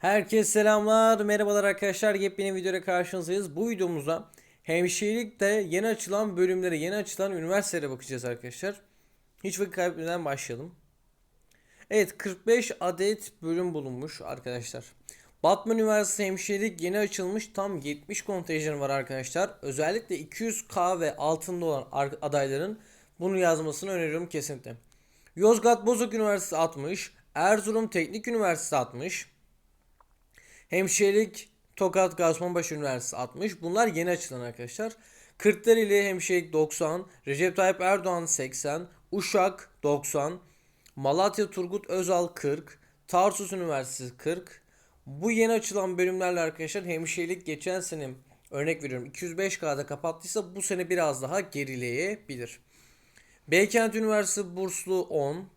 Herkese selamlar, merhabalar arkadaşlar. Yepyeni videoya karşınızdayız. Bu videomuzda hemşirelikte yeni açılan bölümlere, yeni açılan üniversitelere bakacağız arkadaşlar. Hiç vakit kaybetmeden başlayalım. Evet, 45 adet bölüm bulunmuş arkadaşlar. Batman Üniversitesi hemşirelik yeni açılmış. Tam 70 kontenjan var arkadaşlar. Özellikle 200k ve altında olan ar- adayların bunu yazmasını öneriyorum kesinlikle. Yozgat Bozok Üniversitesi 60, Erzurum Teknik Üniversitesi 60, Hemşirelik Tokat Gazipaşa Üniversitesi 60. Bunlar yeni açılan arkadaşlar. Kırklareli Hemşirelik 90, Recep Tayyip Erdoğan 80, Uşak 90, Malatya Turgut Özal 40, Tarsus Üniversitesi 40. Bu yeni açılan bölümlerle arkadaşlar hemşirelik geçen sene örnek veriyorum 205K'da kapattıysa bu sene biraz daha gerileyebilir. Beykent Üniversitesi burslu 10,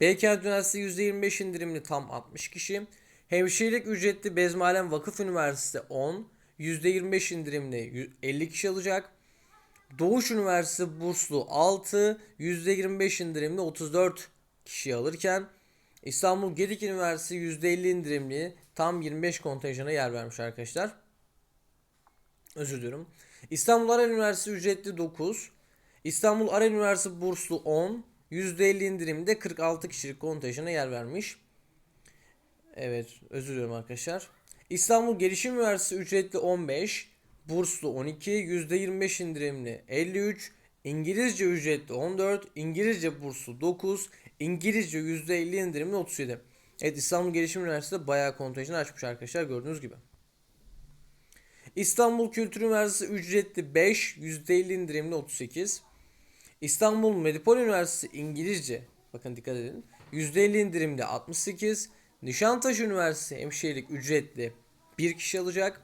Beykent Üniversitesi %25 indirimli tam 60 kişi. Hemşirelik ücretli Bezmialem Vakıf Üniversitesi 10. %25 indirimli 50 kişi alacak. Doğuş Üniversitesi burslu 6. %25 indirimli 34 kişi alırken İstanbul Gedik Üniversitesi %50 indirimli tam 25 kontenjana yer vermiş arkadaşlar. Özür diliyorum. İstanbul Aral Üniversitesi ücretli 9. İstanbul Aral Üniversitesi burslu 10. %50 indirimde 46 kişilik kontenjana yer vermiş. Evet özür diliyorum arkadaşlar. İstanbul Gelişim Üniversitesi ücretli 15. Burslu 12. %25 indirimli 53. İngilizce ücretli 14. İngilizce burslu 9. İngilizce %50 indirimli 37. Evet İstanbul Gelişim Üniversitesi bayağı kontenjan açmış arkadaşlar gördüğünüz gibi. İstanbul Kültür Üniversitesi ücretli 5, %50 indirimli 38. İstanbul Medipol Üniversitesi İngilizce, bakın dikkat edin, %50 indirimli 68. Nişantaşı Üniversitesi Hemşirelik ücretli 1 kişi alacak.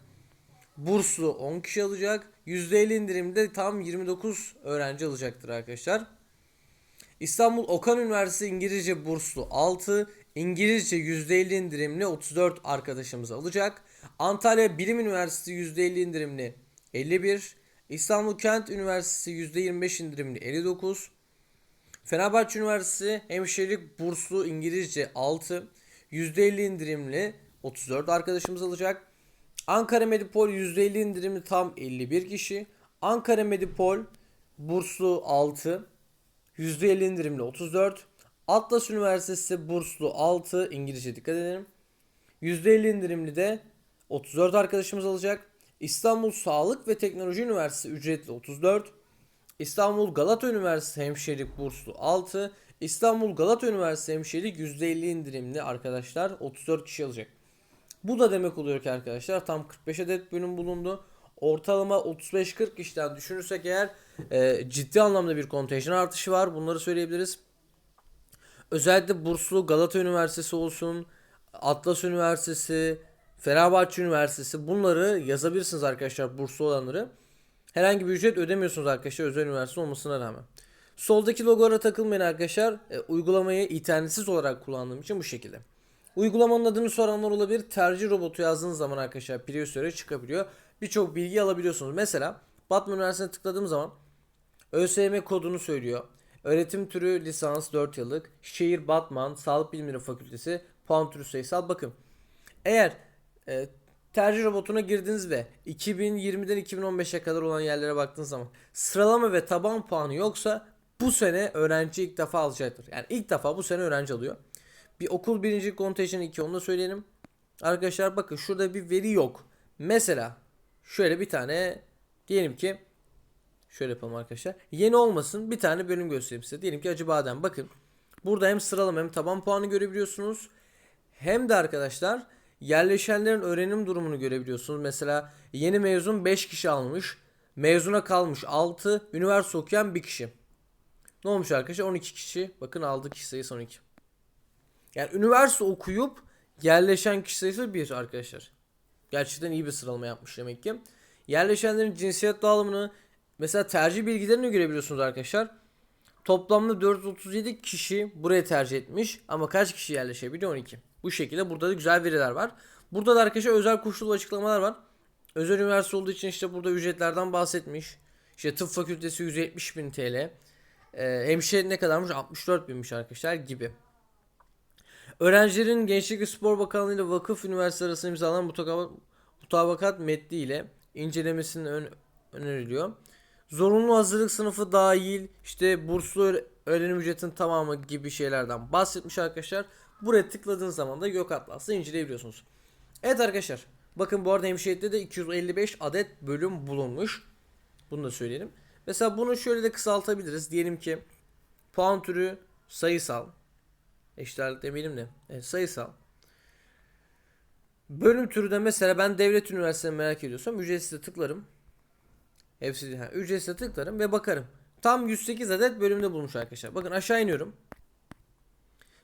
Burslu 10 kişi alacak. %50 indirimde tam 29 öğrenci alacaktır arkadaşlar. İstanbul Okan Üniversitesi İngilizce burslu 6, İngilizce %50 indirimli 34 arkadaşımız alacak. Antalya Bilim Üniversitesi %50 indirimli 51, İstanbul Kent Üniversitesi %25 indirimli 59, Fenerbahçe Üniversitesi Hemşirelik burslu İngilizce 6, %50 indirimli 34 arkadaşımız alacak. Ankara Medipol %50 indirimli tam 51 kişi. Ankara Medipol burslu 6, %50 indirimli 34. Atlas Üniversitesi burslu 6 İngilizce dikkat edelim. %50 indirimli de 34 arkadaşımız alacak. İstanbul Sağlık ve Teknoloji Üniversitesi ücretli 34. İstanbul Galata Üniversitesi Hemşirelik burslu 6. İstanbul Galata Üniversitesi Hemşirelik %50 indirimli arkadaşlar 34 kişi alacak. Bu da demek oluyor ki arkadaşlar tam 45 adet bölüm bulundu. Ortalama 35-40 kişiden düşünürsek eğer e, ciddi anlamda bir kontenjan artışı var. Bunları söyleyebiliriz. Özellikle burslu Galata Üniversitesi olsun, Atlas Üniversitesi, Fenerbahçe Üniversitesi bunları yazabilirsiniz arkadaşlar burslu olanları. Herhangi bir ücret ödemiyorsunuz arkadaşlar özel üniversite olmasına rağmen. Soldaki logolara takılmayın arkadaşlar. E, uygulamayı internetsiz olarak kullandığım için bu şekilde. Uygulamanın adını soranlar olabilir. Tercih robotu yazdığınız zaman arkadaşlar Prius'e çıkabiliyor. Birçok bilgi alabiliyorsunuz. Mesela Batman Üniversitesi'ne tıkladığım zaman ÖSYM kodunu söylüyor. Öğretim türü lisans 4 yıllık. Şehir Batman Sağlık Bilimleri Fakültesi. Puan türü sayısal. Bakın. Eğer e, tercih robotuna girdiniz ve 2020'den 2015'e kadar olan yerlere baktığınız zaman sıralama ve taban puanı yoksa bu sene öğrenci ilk defa alacaktır. Yani ilk defa bu sene öğrenci alıyor. Bir okul birinci kontenjanı 2 onu da söyleyelim. Arkadaşlar bakın şurada bir veri yok. Mesela şöyle bir tane diyelim ki şöyle yapalım arkadaşlar. Yeni olmasın bir tane bölüm göstereyim size. Diyelim ki Acıbadem bakın. Burada hem sıralama hem taban puanı görebiliyorsunuz. Hem de arkadaşlar yerleşenlerin öğrenim durumunu görebiliyorsunuz. Mesela yeni mezun 5 kişi almış. Mezuna kalmış 6. Üniversite okuyan 1 kişi. Ne olmuş arkadaşlar? 12 kişi. Bakın aldığı kişi sayısı 12. Yani üniversite okuyup yerleşen kişi sayısı 1 arkadaşlar. Gerçekten iyi bir sıralama yapmış demek ki. Yerleşenlerin cinsiyet dağılımını mesela tercih bilgilerini görebiliyorsunuz arkadaşlar. Toplamda 437 kişi buraya tercih etmiş ama kaç kişi yerleşebiliyor 12. Bu şekilde burada da güzel veriler var. Burada da arkadaşlar özel koşullu açıklamalar var. Özel üniversite olduğu için işte burada ücretlerden bahsetmiş. İşte tıp fakültesi 170 bin TL. Ee, hemşire ne kadarmış? 64 binmiş arkadaşlar gibi. Öğrencilerin Gençlik ve Spor Bakanlığı ile Vakıf Üniversitesi arasında imzalanan mutaka- mutabakat metni ile incelemesinin ön- öneriliyor. Zorunlu hazırlık sınıfı dahil işte burslu öğre- öğrenim ücretinin tamamı gibi şeylerden bahsetmiş arkadaşlar. Buraya tıkladığınız zaman da Gök Atlas'ı inceleyebiliyorsunuz. Evet arkadaşlar. Bakın bu arada hemşirette de 255 adet bölüm bulunmuş. Bunu da söyleyelim. Mesela bunu şöyle de kısaltabiliriz. Diyelim ki puan türü sayısal. Eşitlik demeyelim de. Evet, sayısal. Bölüm türü de mesela ben devlet üniversitesi merak ediyorsam ücretsiz tıklarım. Hepsi. Ha, ücretsiz tıklarım ve bakarım. Tam 108 adet bölümde bulmuş arkadaşlar. Bakın aşağı iniyorum.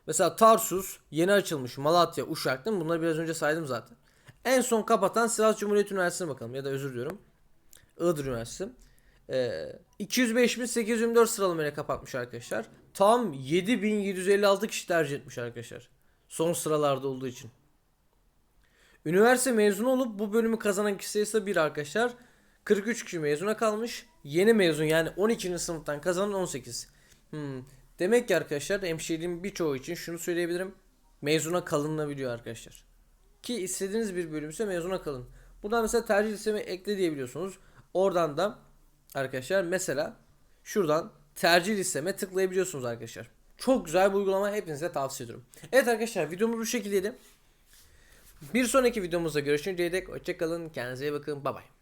Mesela Tarsus, yeni açılmış Malatya, Uşak değil mi? Bunları biraz önce saydım zaten. En son kapatan Sivas Cumhuriyet Üniversitesi'ne bakalım. Ya da özür diliyorum. Iğdır Üniversitesi. Ee, 205.824 sıralamayla kapatmış arkadaşlar. Tam 7756 kişi tercih etmiş arkadaşlar. Son sıralarda olduğu için. Üniversite mezunu olup bu bölümü kazanan kişi sayısı da bir arkadaşlar. 43 kişi mezuna kalmış. Yeni mezun yani 12. sınıftan kazanan 18. Hmm. Demek ki arkadaşlar hemşireliğin birçoğu için şunu söyleyebilirim. Mezuna kalınabiliyor arkadaşlar. Ki istediğiniz bir bölümse mezuna kalın. Buradan mesela tercih listeme ekle diyebiliyorsunuz. Oradan da arkadaşlar mesela şuradan tercih listeme tıklayabiliyorsunuz arkadaşlar. Çok güzel bir uygulama hepinize tavsiye ediyorum. Evet arkadaşlar videomuz bu şekildeydi. Bir sonraki videomuzda görüşünceye dek hoşçakalın. Kendinize iyi bakın. Bay bay.